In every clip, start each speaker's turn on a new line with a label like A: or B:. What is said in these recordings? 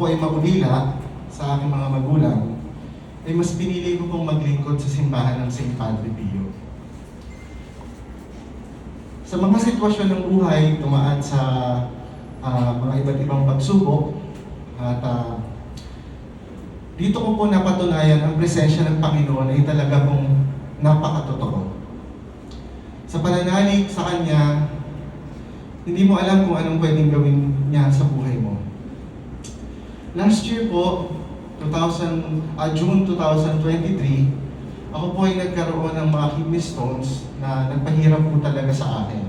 A: po ay maulila sa aking mga magulang, ay mas pinili ko pong maglingkod sa simbahan ng St. Padre Pio. Sa mga sitwasyon ng buhay, dumaan sa ah, mga iba't ibang pagsubok, at ah, dito ko po napatunayan ang presensya ng Panginoon ay talaga pong napakatotoo. Sa pananalig sa Kanya, hindi mo alam kung anong pwedeng gawin niya sa buhay. Last year po, 2000, ah, June 2023, ako po ay nagkaroon ng mga kidney stones na nagpahirap po talaga sa akin.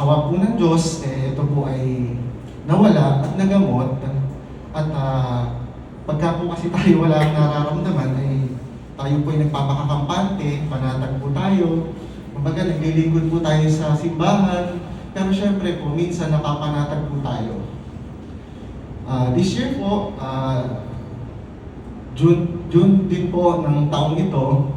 A: Awa po ng Diyos, eh, ito po ay nawala at nagamot. At ah, pagka po kasi tayo wala ang nararamdaman, ay tayo po ay nagpapakakampante, panatag po tayo. Kumbaga, naglilingkod po tayo sa simbahan. Pero syempre po, minsan napapanatag po tayo. Ah, this year po, ah, June, June din po ng taong ito,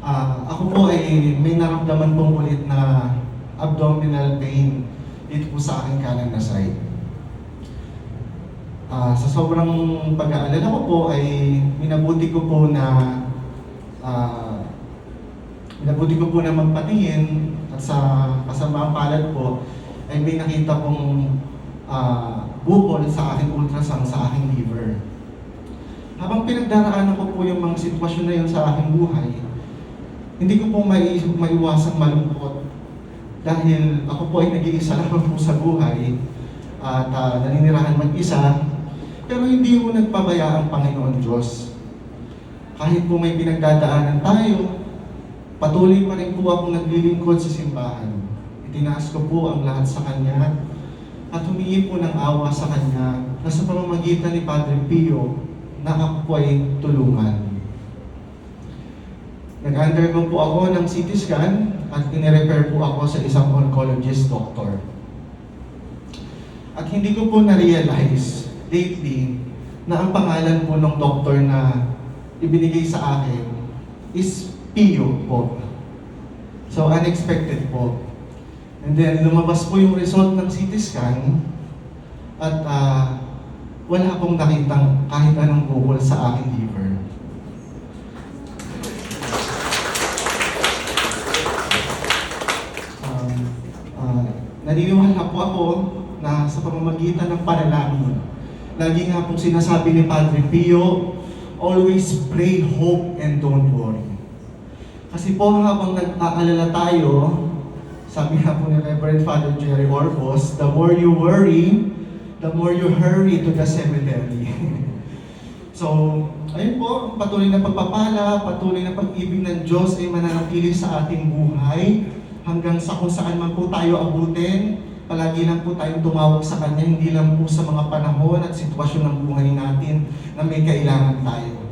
A: ah, ako po ay may naramdaman pong ulit na abdominal pain dito po sa aking kanan na side. Ah, sa sobrang pag-aalala ko po ay minabuti ko po na ah, minabuti ko po na magpatingin at sa kasamaang palad po ay may nakita pong ah, bukol sa aking ultrasound sa aking liver. Habang pinagdaraanan ko po yung mga sitwasyon na yun sa aking buhay, hindi ko po mai maiwasang malungkot dahil ako po ay nag-iisa lamang po sa buhay at ah, naninirahan mag-isa pero hindi mo nagpabaya ang Panginoon Diyos. Kahit po may pinagdadaanan tayo, patuloy pa rin po akong naglilingkod sa simbahan. Itinaas ko po ang lahat sa Kanya at humingi po ng awa sa Kanya na sa pamamagitan ni Padre Pio na ako tulungan. Nag-undergo po ako ng CT scan at inirepair po ako sa isang oncologist doctor. At hindi ko po na-realize lately na ang pangalan po ng doktor na ibinigay sa akin is Pio po. So unexpected po. And then lumabas po yung result ng CT scan at ah, wala pong nakitang kahit anong bukol sa aking liver. Um, ah, naniniwala po ako na sa pamamagitan ng panalangin, lagi nga pong sinasabi ni Padre Pio, always pray, hope, and don't worry. Kasi po habang nag-aalala tayo, sabi nga po ni Reverend Father Jerry Orbos, the more you worry, the more you hurry to the cemetery. so, ayun po, patuloy na pagpapala, patuloy na pag-ibig ng Diyos ay mananatili sa ating buhay hanggang sa kung saan man po tayo abutin, palagi lang po tayong tumawag sa Kanya, hindi lang po sa mga panahon at sitwasyon ng buhay natin na may kailangan tayo.